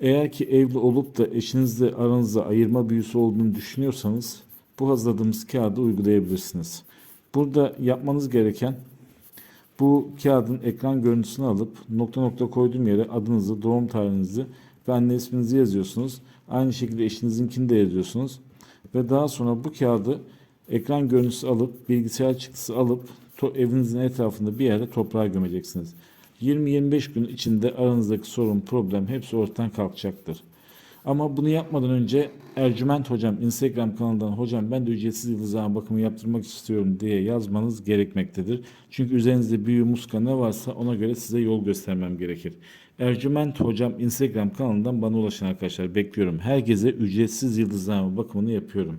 Eğer ki evli olup da eşinizle aranızda ayırma büyüsü olduğunu düşünüyorsanız bu hazırladığımız kağıdı uygulayabilirsiniz. Burada yapmanız gereken bu kağıdın ekran görüntüsünü alıp nokta nokta koyduğum yere adınızı, doğum tarihinizi ve anne isminizi yazıyorsunuz. Aynı şekilde eşinizinkini de yazıyorsunuz. Ve daha sonra bu kağıdı ekran görüntüsü alıp bilgisayar çıktısı alıp evinizin etrafında bir yerde toprağa gömeceksiniz. 20-25 gün içinde aranızdaki sorun, problem hepsi ortadan kalkacaktır. Ama bunu yapmadan önce Ercüment Hocam Instagram kanalından hocam ben de ücretsiz yıldız ağ bakımı yaptırmak istiyorum diye yazmanız gerekmektedir. Çünkü üzerinizde büyü muska ne varsa ona göre size yol göstermem gerekir. Ercüment Hocam Instagram kanalından bana ulaşın arkadaşlar. Bekliyorum. Herkese ücretsiz yıldız ağ bakımını yapıyorum.